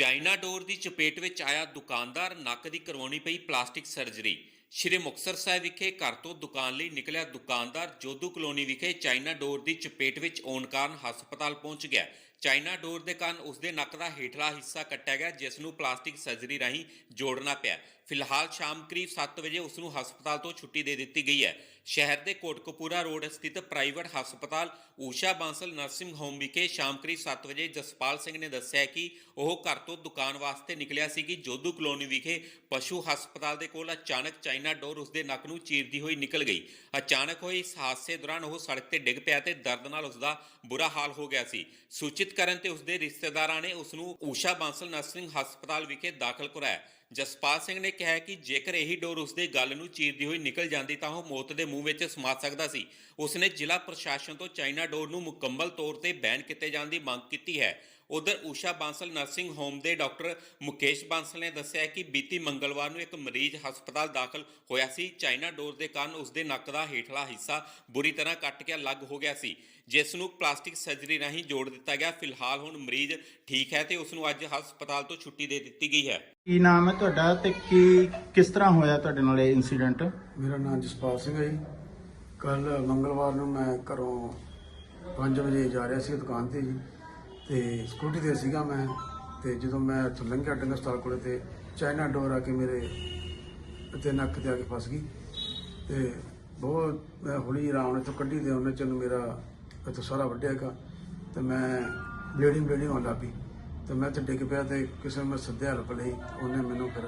China ਡੋਰ ਦੀ ਚਪੇਟ ਵਿੱਚ ਆਇਆ ਦੁਕਾਨਦਾਰ ਨੱਕ ਦੀ ਕਰਵਾਉਣੀ ਪਈ ਪਲਾਸਟਿਕ ਸਰਜਰੀ। ਸ਼੍ਰੀ ਮੁਕਤਸਰ ਸਾਹਿਬ ਵਿਖੇ ਘਰ ਤੋਂ ਦੁਕਾਨ ਲਈ ਨਿਕਲਿਆ ਦੁਕਾਨਦਾਰ ਜੋਧੂ ਕਲੋਨੀ ਵਿਖੇ ਚਾਈਨਾ ਡੋਰ ਦੀ ਚਪੇਟ ਵਿੱਚ ਆਉਣ ਕਾਰਨ ਹਸਪਤਾਲ ਪਹੁੰਚ ਗਿਆ। ਚਾਈਨਾ ਡੋਰ ਦੇ ਕਾਰਨ ਉਸਦੇ ਨੱਕ ਦਾ ਹੇਠਲਾ ਹਿੱਸਾ ਕੱਟਿਆ ਗਿਆ, ਜਿਸ ਨੂੰ ਪਲਾਸਟਿਕ ਸਰਜਰੀ ਰਾਹੀਂ ਜੋੜਨਾ ਪਿਆ। ਫਿਲਹਾਲ ਸ਼ਾਮ ਕਰੀਬ 7 ਵਜੇ ਉਸ ਨੂੰ ਹਸਪਤਾਲ ਤੋਂ ਛੁੱਟੀ ਦੇ ਦਿੱਤੀ ਗਈ ਹੈ। ਸ਼ਹਿਰ ਦੇ ਕੋਟਕਪੂਰਾ ਰੋਡ ਸਥਿਤ ਪ੍ਰਾਈਵੇਟ ਹਸਪਤਾਲ ਊਸ਼ਾ ਬਾਂਸਲ ਨਰਸਿੰਗ ਹੋਮ ਵਿਖੇ ਸ਼ਾਮ ਕਰੀਬ 7 ਵਜੇ ਜਸਪਾਲ ਸਿੰਘ ਨੇ ਦੱਸਿਆ ਕਿ ਉਹ ਘਰ ਤੋਂ ਦੁਕਾਨ ਵਾਸਤੇ ਨਿਕਲਿਆ ਸੀ ਕਿ ਜੋਧੂ ਕਲੋਨੀ ਵਿਖੇ ਪਸ਼ੂ ਹਸਪਤਾਲ ਦੇ ਕੋਲ ਅਚਾਨਕ ਚਾਈਨਾ ਡੋਰ ਉਸ ਦੇ ਨੱਕ ਨੂੰ ਚੀਰਦੀ ਹੋਈ ਨਿਕਲ ਗਈ। ਅਚਾਨਕ ਹੋਏ ਇਸ ਹਾਦਸੇ ਦੌਰਾਨ ਉਹ ਸੜਕ ਤੇ ਡਿੱਗ ਪਿਆ ਤੇ ਦਰਦ ਨਾਲ ਉਸਦਾ ਬੁਰਾ ਹਾਲ ਹੋ ਗਿਆ ਸੀ। ਸੂਚਿਤ ਕਰਨ ਤੇ ਉਸਦੇ ਰਿਸ਼ਤੇਦਾਰਾਂ ਨੇ ਉਸ ਨੂੰ ਊਸ਼ਾ ਬਾਂਸਲ ਨਰਸਿੰਗ ਹਸਪਤਾਲ ਵਿਖੇ ਦਾਖਲ ਕਰਾਇਆ। ਜਸਪਾਲ ਸਿੰਘ ਨੇ ਕਿਹਾ ਕਿ ਜੇਕਰ ਇਹੀ ਡੋਰ ਉਸਦੇ ਗੱਲ ਨੂੰ ਚੀਰਦੀ ਹੋਈ ਨਿਕਲ ਜਾਂਦੀ ਤਾਂ ਉਹ ਮੌਤ ਦੇ ਮੂੰਹ ਵਿੱਚ ਸਮਾ ਸਕਦਾ ਸੀ। ਉਸਨੇ ਜ਼ਿਲ੍ਹਾ ਪ੍ਰਸ਼ਾਸਨ ਤੋਂ ਚਾਈਨਾ ਡੋਰ ਨੂੰ ਮੁਕੰਮਲ ਤੌਰ ਤੇ ਬੈਨ ਕੀਤੇ ਜਾਣ ਦੀ ਮੰਗ ਕੀਤੀ ਹੈ। ਉਧਰ ਊਸ਼ਾ ਬਾਂਸਲ ਨਰਸਿੰਗ ਹੋਮ ਦੇ ਡਾਕਟਰ ਮੁਕੇਸ਼ ਬਾਂਸਲ ਨੇ ਦੱਸਿਆ ਕਿ ਬੀਤੀ ਮੰਗਲਵਾਰ ਨੂੰ ਇੱਕ ਮਰੀਜ਼ ਹਸਪਤਾਲ ਦਾਖਲ ਹੋਇਆ ਸੀ। ਚਾਈਨਾ ਡੋਰ ਦੇ ਕਾਰਨ ਉਸਦੇ ਨੱਕ ਦਾ ਹੇਠਲਾ ਹਿੱਸਾ ਬੁਰੀ ਤਰ੍ਹਾਂ ਕੱਟ ਕੇ ਅਲੱਗ ਹੋ ਗਿਆ ਸੀ। ਜਿਸ ਨੂੰ ਪਲਾਸਟਿਕ ਸਰਜਰੀ ਰਾਹੀਂ ਜੋੜ ਦਿੱਤਾ ਗਿਆ। ਫਿਲਹਾਲ ਹੁਣ ਮਰੀਜ਼ ਠੀਕ ਹੈ ਤੇ ਉਸ ਨੂੰ ਅੱਜ ਹਸਪਤਾਲ ਤੋਂ ਛੁੱਟੀ ਦੇ ਦਿੱਤੀ ਗਈ ਹੈ। ਕੀ ਨਾਮ ਹੈ ਤੁਹਾਡਾ ਤੇ ਕੀ ਕਿਸ ਤਰ੍ਹਾਂ ਹੋਇਆ ਤੁਹਾਡੇ ਨਾਲ ਇਹ ਇਨਸੀਡੈਂਟ ਮੇਰਾ ਨਾਮ ਜਸਪਾਲ ਸਿੰਘ ਹੈ ਜੀ। ਕੱਲ ਮੰਗਲਵਾਰ ਨੂੰ ਮੈਂ ਘਰੋਂ 5 ਵਜੇ ਜਾ ਰਿਹਾ ਸੀ ਦੁਕਾਨ ਤੇ ਜੀ। ਤੇ ਸਕੂਟੀ ਤੇ ਸੀਗਾ ਮੈਂ ਤੇ ਜਦੋਂ ਮੈਂ ਇੱਥੋਂ ਲੰਘਿਆ ਡੰਗਰ ਹਸਪਤਾਲ ਕੋਲੇ ਤੇ ਚਾਈਨਾ ਡੋਰ ਆ ਕੇ ਮੇਰੇ ਤੇ ਨੱਕ ਤੇ ਆ ਕੇ ਫਸ ਗਈ। ਤੇ ਬਹੁਤ ਮੈਂ ਹੌਲੀ ਨਾਲ ਤੋਂ ਕੱਢੀ ਦੇ ਉਹਨੇ ਚੰਨ ਮੇਰਾ ਇੱਥੋਂ ਸਾਰਾ ਵੱਢਿਆਗਾ ਤੇ ਮੈਂ ਬਲੀਡਿੰਗ ਬਲੀਡਿੰਗ ਹੋਣ ਲੱਗ ਤੇ ਮੈਂ ਤੇ ਡਿੱਗ ਪਿਆ ਤੇ ਕਿਸੇ ਨੂੰ ਮੈਂ ਸੱਦਿਆ ਹਲਪ ਲਈ। ਉਹਨੇ ਮੈਨੂੰ ਫਿਰ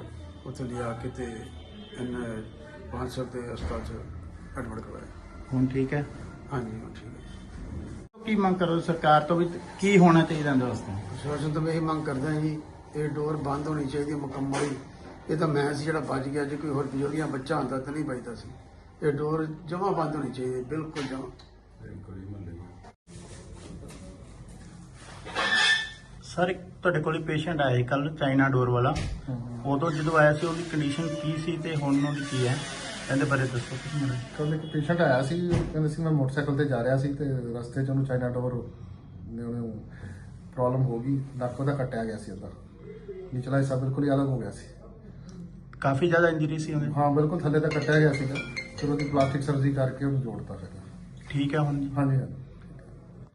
ਉੱਥੇ ਲਿਆ ਕੇ ਤੇ ਇਹਨੇ 500 ਤੇ ਹਸਪਤਾਲ ਚ ਐਡਮਿਟ ਕਰਵਾਇਆ। ਹੁਣ ਠੀਕ ਹੈ? ਹਾਂਜੀ ਹੁਣ ਠੀਕ ਹੈ। ਕੀ ਮੰਗ ਕਰੋ ਸਰਕਾਰ ਤੋਂ ਵੀ ਕੀ ਹੋਣਾ ਚਾਹੀਦਾ ਇਹਦੇ ਵਾਸਤੇ? ਪ੍ਰਸ਼ਾਸਨ ਤੋਂ ਮੈਂ ਇਹ ਮੰਗ ਕਰਦਾ ਜੀ ਇਹ ਡੋਰ ਬੰਦ ਹੋਣੀ ਚਾਹੀਦੀ ਮੁਕੰਮਲ ਇਹ ਤਾਂ ਮੈਂ ਸੀ ਜਿਹੜਾ ਬਚ ਗਿਆ ਜੇ ਕੋਈ ਹੋਰ ਬਜ਼ੁਰਗ ਜਾਂ ਬੱਚਾ ਹੁੰਦਾ ਤਾਂ ਨਹੀਂ ਬਚਦਾ ਸੀ। ਇਹ ਡੋਰ ਜਮਾ ਬੰਦ ਹੋਣੀ ਚਾਹੀਦੀ ਹੈ, ਬਿਲਕੁਲ ਜਮਾ। ਸਰ ਤੁਹਾਡੇ ਕੋਲ ਪੇਸ਼ੈਂਟ ਆਇਆ ਸੀ ਕੱਲ ਚਾਈਨਾ ਡੋਰ ਵਾਲਾ। ਉਦੋਂ ਜਦੋਂ ਆਇਆ ਸੀ ਉਹਦੀ ਕੰਡੀਸ਼ਨ ਕੀ ਸੀ ਤੇ ਹੁਣ ਉਹਦੀ ਕੀ ਹੈ? ਇਹਦੇ ਬਾਰੇ ਦੱਸੋ ਤੁਸੀਂ ਮੈਨੂੰ। ਕੱਲ ਇੱਕ ਪੇਸ਼ੈਂਟ ਆਇਆ ਸੀ ਉਹ ਕਹਿੰਦਾ ਸੀ ਮੈਂ ਮੋਟਰਸਾਈਕਲ ਤੇ ਜਾ ਰਿਹਾ ਸੀ ਤੇ ਰਸਤੇ 'ਚ ਉਹਨੂੰ ਚਾਈਨਾ ਡੋਰ ਨੇ ਉਹਨੂੰ ਪ੍ਰੋਬਲਮ ਹੋ ਗਈ ਨੱਕ ਉਹਦਾ ਕੱਟਿਆ ਗਿਆ ਸੀ ਉਹਦਾ। ਨਿਚਲਾ ਹਿੱਸਾ ਬਿਲਕੁਲ ਹੀ ਅਲੱਗ ਹੋ ਗਿਆ ਸੀ। ਕਾਫੀ ਜ਼ਿਆਦਾ ਇੰਜਰੀ ਸੀ ਉਹਦੇ। ਹਾਂ ਬਿਲਕੁਲ ਥੱਲੇ ਤੱਕ ਕੱਟਿਆ ਗਿਆ ਸੀਗਾ ਫਿਰ ਉਹਦੀ ਪਲਾਸਟਿਕ ਸਰਜਰੀ ਕਰਕੇ ਉਹਨੂੰ ਜੋੜਤਾ ਫਿਰ ਠੀਕ ਹੈ ਹੁਣ ਜੀ। ਹਾਂਜੀ ਹਾਂਜੀ।